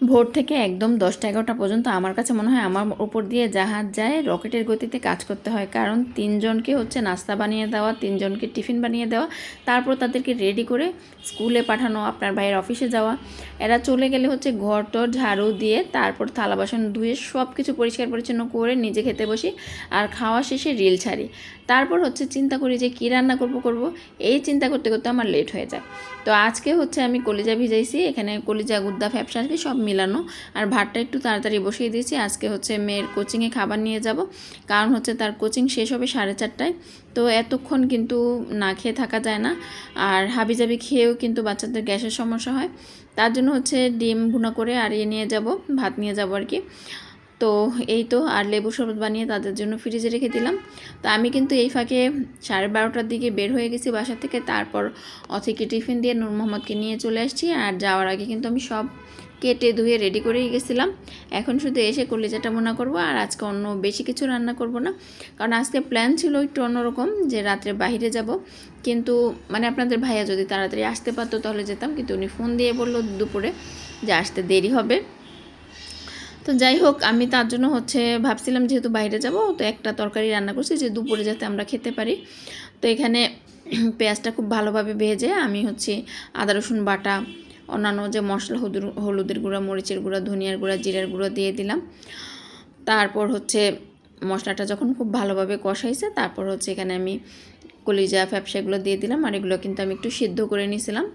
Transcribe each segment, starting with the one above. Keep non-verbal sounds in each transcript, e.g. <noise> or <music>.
ভোর থেকে একদম দশটা এগারোটা পর্যন্ত আমার কাছে মনে হয় আমার উপর দিয়ে জাহাজ যায় রকেটের গতিতে কাজ করতে হয়। কারণ তিনজনকে হচ্ছে নাস্তা বানিয়ে দেওয়া, তিনজনকে টিফিন বানিয়ে দেওয়া, তারপর তাদেরকে রেডি করে স্কুলে পাঠানো, আপনার ভাইয়ের অফিসে যাওয়া। এরা চলে গেলে হচ্ছে ঘর টর, ঝাড়ু দিয়ে তারপর থালা বাসন ধুয়ে সব কিছু পরিষ্কার পরিচ্ছন্ন করে নিজে খেতে বসি আর খাওয়া শেষে রিল ছাড়ি। তারপর হচ্ছে চিন্তা করি যে কী রান্না করব করব? এই চিন্তা করতে করতে আমার লেট হয়ে যায়। তো আজকে হচ্ছে আমি কলিজা ভিজাইছি, এখানে কলিজা, গুদ্দা, ফ্যাপসা সব মিলানো। আর ভাতটা একটু তাড়াতাড়ি বসিয়ে দিয়েছি। আজকে হচ্ছে মেয়ের কোচিংয়ে খাবার নিয়ে যাব। কারণ হচ্ছে তার কোচিং শেষ হবে সাড়ে চারটায়। তো এতক্ষণ কিন্তু না খেয়ে থাকা যায় না। আর হাবিজাবি খেয়েও কিন্তু বাচ্চাদের গ্যাসের সমস্যা হয়। তার জন্য হচ্ছে ডিম ভুনা করে আর ইয়ে নিয়ে যাব, ভাত নিয়ে যাব আর কি। তো এই তো, আর লেবু শরবত বানিয়ে তাদের জন্য ফ্রিজে রেখে দিলাম। তো আমি কিন্তু এই ফাঁকে সাড়ে বারোটার দিকে বের হয়ে গেছি বাসা থেকে। তারপর অথিকে টিফিন দিয়ে নূর মোহাম্মদকে নিয়ে চলে আসছি। আর যাওয়ার আগে কিন্তু আমি সব কেটে ধুয়ে রেডি করেই গেছিলাম। এখন শুধু এসে কলিজাটা মোনা করব আর আজকে অন্য বেশি কিছু রান্না করব না। কারণ আজকে প্ল্যান ছিল একটু অন্যরকম যে রাত্রে বাইরে যাব। কিন্তু মানে আপনাদের ভাইয়া যদি তাড়াতাড়ি আসতে পারতো তাহলে যেতাম। কিন্তু উনি ফোন দিয়ে বলল দুপুরে যে আসতে দেরি হবে। তো যাই হোক, আমি তার জন্য হচ্ছে ভাবছিলাম যেহেতু বাইরে যাব, তো একটা তরকারি রান্না করছি যে দুপুরে যাতে আমরা খেতে পারি। তো এখানে <clears throat> পেঁয়াজটা খুব ভালোভাবে ভেজে আমি হচ্ছে আদা রসুন বাটা অন্যান্য যে মশলা হলুদ, হলুদের গুঁড়া, মরিচের গুঁড়া, ধনিয়ার গুঁড়া, জিরার গুঁড়ো দিয়ে দিলাম। তারপর হচ্ছে মশলাটা যখন খুব ভালোভাবে কষাইছে, তারপর হচ্ছে এখানে আমি কলিজা, ফ্যাপসা এগুলো দিয়ে দিলাম। আর এগুলো কিন্তু আমি একটু সিদ্ধ করে নিয়েছিলাম।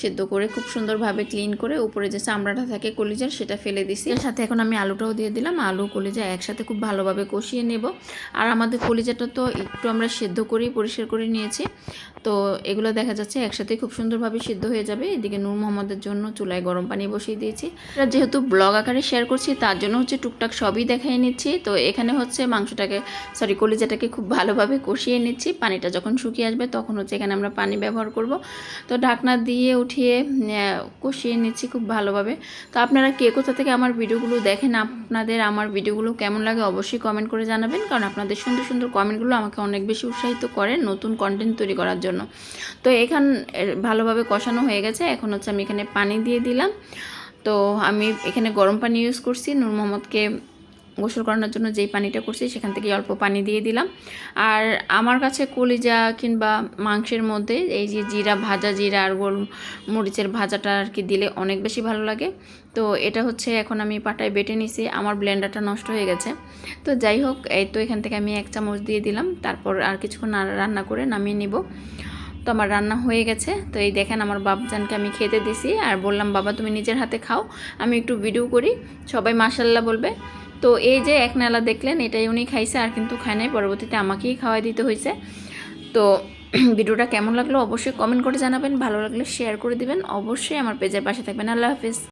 সেদ্ধ করে খুব সুন্দরভাবে ক্লিন করে উপরে যে চামড়াটা থাকে কলিজার সেটা ফেলে দিছি। এর সাথে এখন আমি আলুটাও দিয়ে দিলাম। আলু, কলিজা একসাথে খুব ভালোভাবে কষিয়ে নেব। আর আমাদের কলিজাটা তো একটু আমরা সেদ্ধ করেই পরিষ্কার করে নিয়েছি। তো এগুলো দেখা যাচ্ছে একসাথে খুব সুন্দরভাবে সিদ্ধ হয়ে যাবে। এদিকে নূর মোহাম্মদের জন্য চুলায় গরম পানি বসিয়ে দিয়েছি। যেহেতু ব্লগ আকারে শেয়ার করছি, তার জন্য হচ্ছে টুকটাক সবই দেখাই নিচ্ছি। তো এখানে হচ্ছে মাংসটাকে সরি কলিজাটাকে খুব ভালোভাবে কষিয়ে নিচ্ছি। পানিটা যখন শুকিয়ে আসবে তখন হচ্ছে এখানে আমরা পানি ব্যবহার করব। তো ঢাকনা দিয়ে উঠিয়ে কষিয়ে নিচ্ছি খুব ভালোভাবে। তো আপনারা কে কোথা থেকে আমার ভিডিওগুলো দেখেন, আপনাদের আমার ভিডিওগুলো কেমন লাগে অবশ্যই কমেন্ট করে জানাবেন, কারণ আপনাদের সুন্দর সুন্দর কমেন্টগুলো আমাকে অনেক বেশি উৎসাহিত করে নতুন কন্টেন্ট তৈরি করার জন্য। তো এখান ভালোভাবে কষানো হয়ে গেছে, এখন হচ্ছে আমি এখানে পানি দিয়ে দিলাম। তো আমি এখানে গরম পানি ইউজ করছি, নূর মোহাম্মদকে গোসল করানোর জন্য যেই পানিটা করছি সেখান থেকে অল্প পানি দিয়ে দিলাম। আর আমার কাছে কলিজা কিংবা মাংসের মধ্যে এই যে জিরা ভাজা জিরা আর গোল মরিচের ভাজাটা আর কি দিলে অনেক বেশি ভালো লাগে। তো এটা হচ্ছে এখন আমি পাটায় বেটে নিছি, আমার ব্লেন্ডারটা নষ্ট হয়ে গেছে। তো যাই হোক, এই তো এখান থেকে আমি এক চামচ দিয়ে দিলাম, তারপর আর কিছুক্ষণ রান্না করে নামিয়ে নিব। তো আমার রান্না হয়ে গেছে, তো এই দেখেন আমার বাবজানকে আমি খেতে দিছি, আর বললাম, বাবা, তুমি নিজের হাতে খাও, আমি একটু ভিডিও করি। সবাই মাসাল্লাহ বলবে। তো এই যে এক নালা দেখলেন, এটাই উনি খাইছে আর কিন্তু খায় নাই। পরবর্তীতে আমাকেই খাওয়াই দিতে হয়েছে তো <clears throat> ভিডিওটা কেমন লাগল অবশ্যই কমেন্ট করে জানাবেন। ভালো লাগলে শেয়ার করে দিবেন। অবশ্যই আমার পেজের পাশে থাকবেন। আল্লাহ হাফিজ।